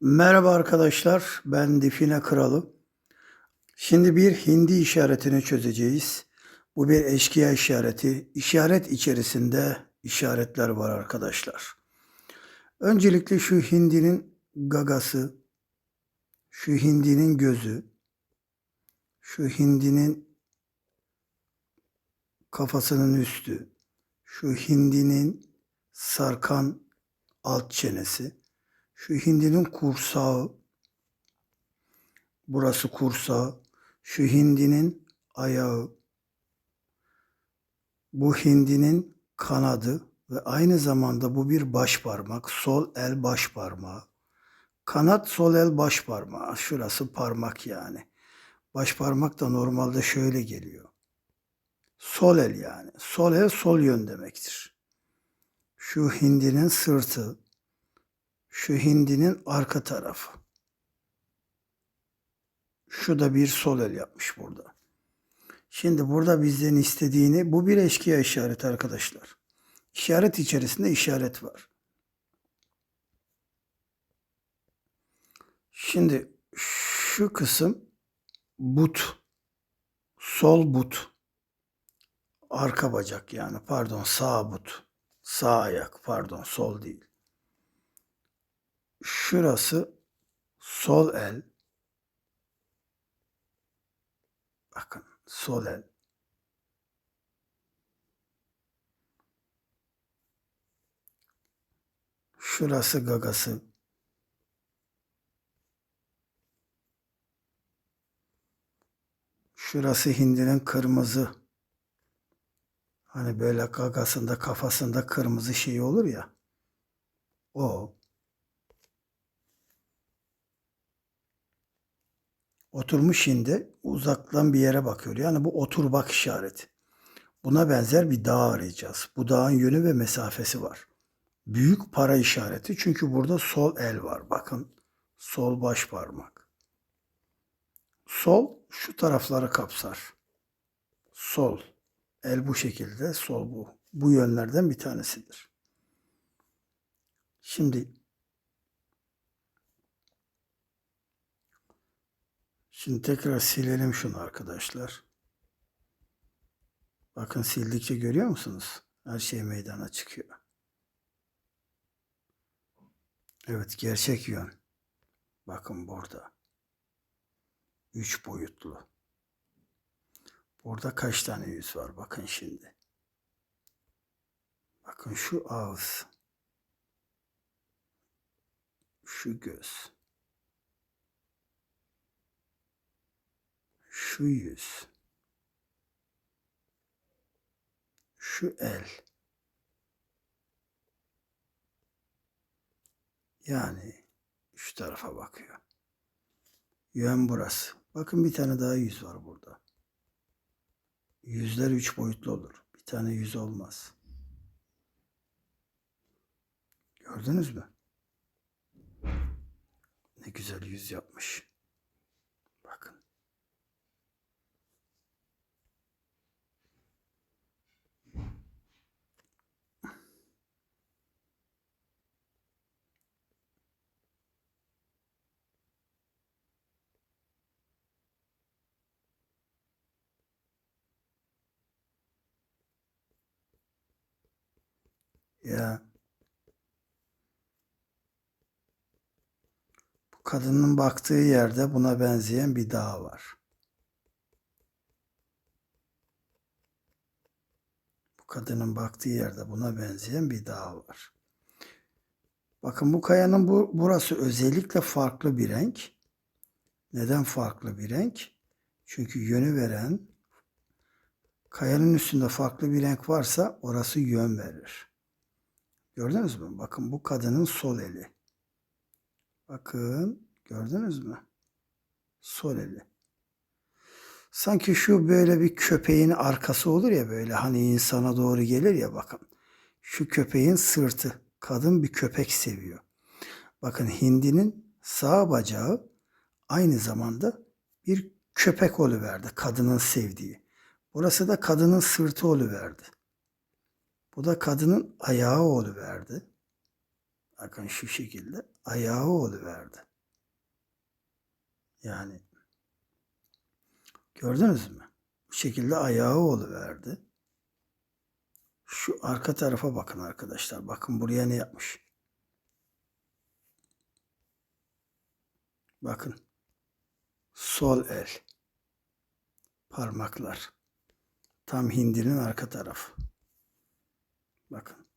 Merhaba arkadaşlar, ben Define Kralı. Şimdi bir hindi işaretini çözeceğiz. Bu bir eşkıya işareti. İşaret içerisinde işaretler var arkadaşlar. Öncelikle şu hindinin gagası, şu hindinin gözü, şu hindinin kafasının üstü, şu hindinin sarkan alt çenesi, şu hindinin kursağı, burası kursağı, şu hindinin ayağı, bu hindinin kanadı ve aynı zamanda bu bir baş parmak, sol el baş parmağı. Kanat sol el baş parmağı, şurası parmak yani. Baş parmak da normalde şöyle geliyor. Sol el yani. Sol el sol yön demektir. Şu hindinin sırtı, şu hindinin arka tarafı. Şu da bir sol el yapmış burada. Şimdi burada bizden istediğini bu bir eşkıya işareti arkadaşlar. İşaret içerisinde işaret var. Şimdi şu kısım but. Sol but. Arka bacak yani pardon sağ but. Sağ ayak pardon sol değil. Şurası sol el. Bakın sol el. Şurası gagası. Şurası hindinin kırmızı. Hani böyle gagasında kafasında kırmızı şey olur ya. O. Oturmuş şimdi uzaktan bir yere bakıyor. Yani bu otur bak işareti. Buna benzer bir dağ arayacağız. Bu dağın yönü ve mesafesi var. Büyük para işareti çünkü burada sol el var. Bakın sol baş parmak. Sol şu tarafları kapsar. Sol. El bu şekilde, sol bu. Bu yönlerden bir tanesidir. Şimdi Şimdi tekrar silelim şunu arkadaşlar. Bakın sildikçe görüyor musunuz? Her şey meydana çıkıyor. Evet gerçek yön. Bakın burada. Üç boyutlu. Burada kaç tane yüz var? Bakın şimdi. Bakın şu ağız. Şu göz. Şu yüz. Şu el. Yani şu tarafa bakıyor. Yön burası. Bakın bir tane daha yüz var burada. Yüzler üç boyutlu olur. Bir tane yüz olmaz. Gördünüz mü? Ne güzel yüz yapmış. Bakın. Ya bu kadının baktığı yerde buna benzeyen bir dağ var. Bu kadının baktığı yerde buna benzeyen bir dağ var. Bakın bu kayanın bu, burası özellikle farklı bir renk. Neden farklı bir renk? Çünkü yönü veren kayanın üstünde farklı bir renk varsa orası yön verir. Gördünüz mü? Bakın bu kadının sol eli. Bakın gördünüz mü? Sol eli. Sanki şu böyle bir köpeğin arkası olur ya böyle hani insana doğru gelir ya bakın. Şu köpeğin sırtı. Kadın bir köpek seviyor. Bakın hindinin sağ bacağı aynı zamanda bir köpek oluverdi. Kadının sevdiği. Burası da kadının sırtı oluverdi. Bu da kadının ayağı oluverdi. Bakın şu şekilde ayağı oluverdi. Yani gördünüz mü? Bu şekilde ayağı oluverdi. Şu arka tarafa bakın arkadaşlar. Bakın buraya ne yapmış. Bakın. Sol el. Parmaklar. Tam hindinin arka tarafı. Bakın.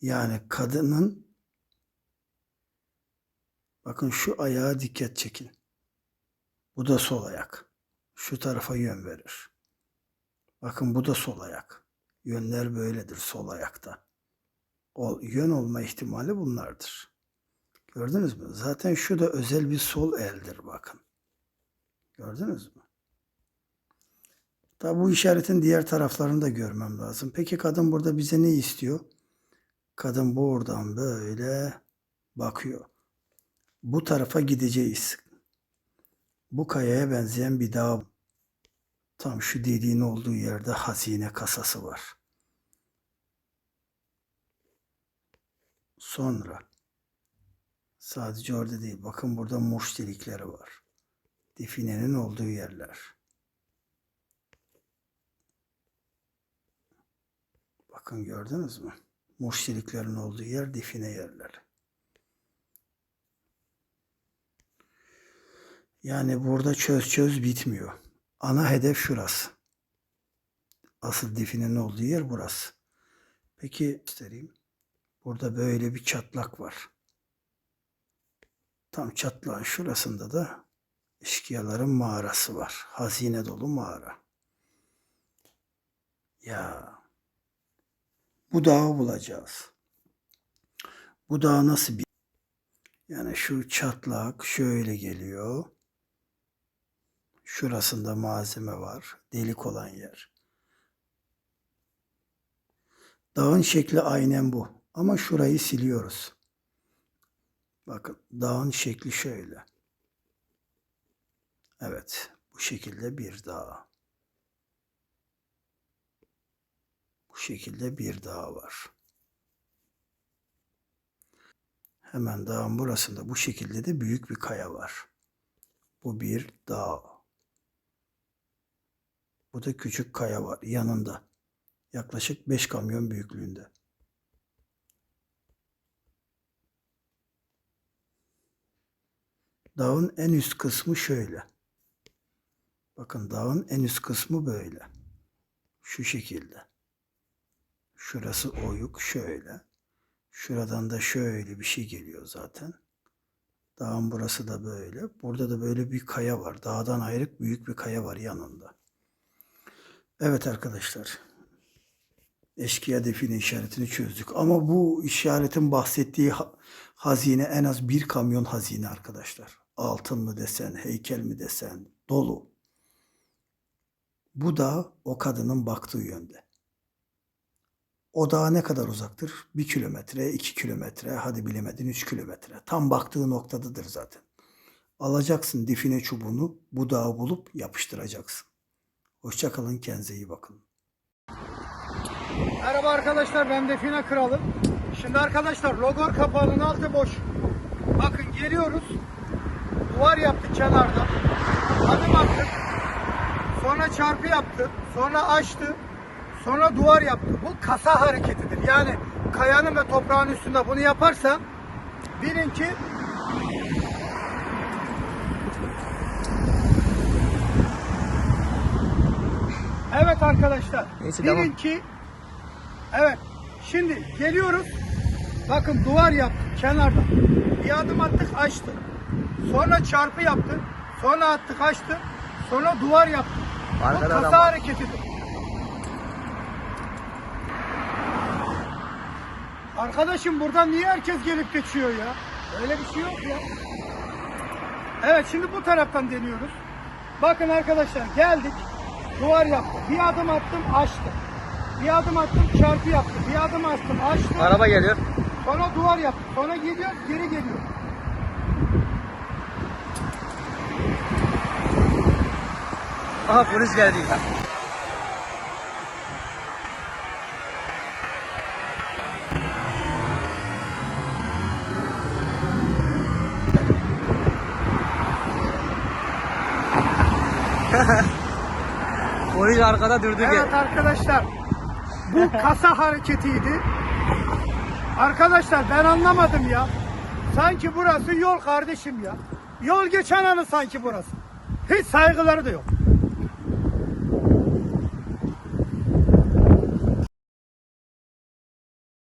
Yani kadının bakın şu ayağa dikkat çekin. Bu da sol ayak. Şu tarafa yön verir. Bakın bu da sol ayak. Yönler böyledir sol ayakta. O yön olma ihtimali bunlardır. Gördünüz mü? Zaten şu da özel bir sol eldir bakın. Gördünüz mü? Tabi bu işaretin diğer taraflarını da görmem lazım. Peki kadın burada bize ne istiyor? Kadın buradan böyle bakıyor. Bu tarafa gideceğiz. Bu kayaya benzeyen bir dağ. Tam şu dediğin olduğu yerde hazine kasası var. Sonra sadece orada değil. Bakın burada murş delikleri var. Definenin olduğu yerler. Bakın gördünüz mü? Murş deliklerin olduğu yer define yerleri. Yani burada çöz çöz bitmiyor. Ana hedef şurası. Asıl definenin olduğu yer burası. Peki göstereyim. Burada böyle bir çatlak var. Tam çatlağın şurasında da eşkıyaların mağarası var. Hazine dolu mağara. Ya bu dağı bulacağız. Bu dağ nasıl bir yani şu çatlak şöyle geliyor. Şurasında malzeme var. Delik olan yer. Dağın şekli aynen bu. Ama şurayı siliyoruz. Bakın dağın şekli şöyle. Evet. Bu şekilde bir dağ. Bu şekilde bir dağ var. Hemen dağın burasında bu şekilde de büyük bir kaya var. Bu bir dağ. Bu da küçük kaya var yanında. Yaklaşık 5 kamyon büyüklüğünde. Dağın en üst kısmı şöyle. Bakın dağın en üst kısmı böyle. Şu şekilde. Şurası oyuk şöyle. Şuradan da şöyle bir şey geliyor zaten. Dağın burası da böyle. Burada da böyle bir kaya var. Dağdan ayrık büyük bir kaya var yanında. Evet arkadaşlar. Eşkıya define işaretini çözdük. Ama bu işaretin bahsettiği ha- hazine en az bir kamyon hazine arkadaşlar. Altın mı desen, heykel mi desen, dolu. Bu da o kadının baktığı yönde. O dağ ne kadar uzaktır? Bir kilometre, iki kilometre, hadi bilemedin üç kilometre. Tam baktığı noktadadır zaten. Alacaksın difine çubuğunu, bu dağı bulup yapıştıracaksın. Hoşçakalın, kendinize iyi bakın. Merhaba arkadaşlar ben Define Kralı. Şimdi arkadaşlar logor kapağının altı boş. Bakın geliyoruz. Duvar yaptık kenarda. Adım attık. Sonra çarpı yaptı. Sonra açtı. Sonra duvar yaptı. Bu kasa hareketidir. Yani kayanın ve toprağın üstünde bunu yaparsa bilin ki Evet arkadaşlar. Neyse, bilin devam. ki Evet. Şimdi geliyoruz. Bakın duvar yaptık kenarda. Bir adım attık açtı. Sonra çarpı yaptık. Sonra attık açtı. Sonra duvar yaptık. Bu Arkada kasa adam var. hareketidir. Arkadaşım buradan niye herkes gelip geçiyor ya? Öyle bir şey yok ya. Evet şimdi bu taraftan deniyoruz. Bakın arkadaşlar geldik. Duvar yaptı. Bir adım attım açtı. Bir adım attım çarpı yaptı. Bir adım attım açtı. Araba geliyor. Sonra duvar yaptı. Sonra geliyor geri geliyor. Aha polis geldi. polis arkada durdu. Evet arkadaşlar. Bu kasa hareketiydi. Arkadaşlar ben anlamadım ya. Sanki burası yol kardeşim ya. Yol geçen anı sanki burası. Hiç saygıları da yok.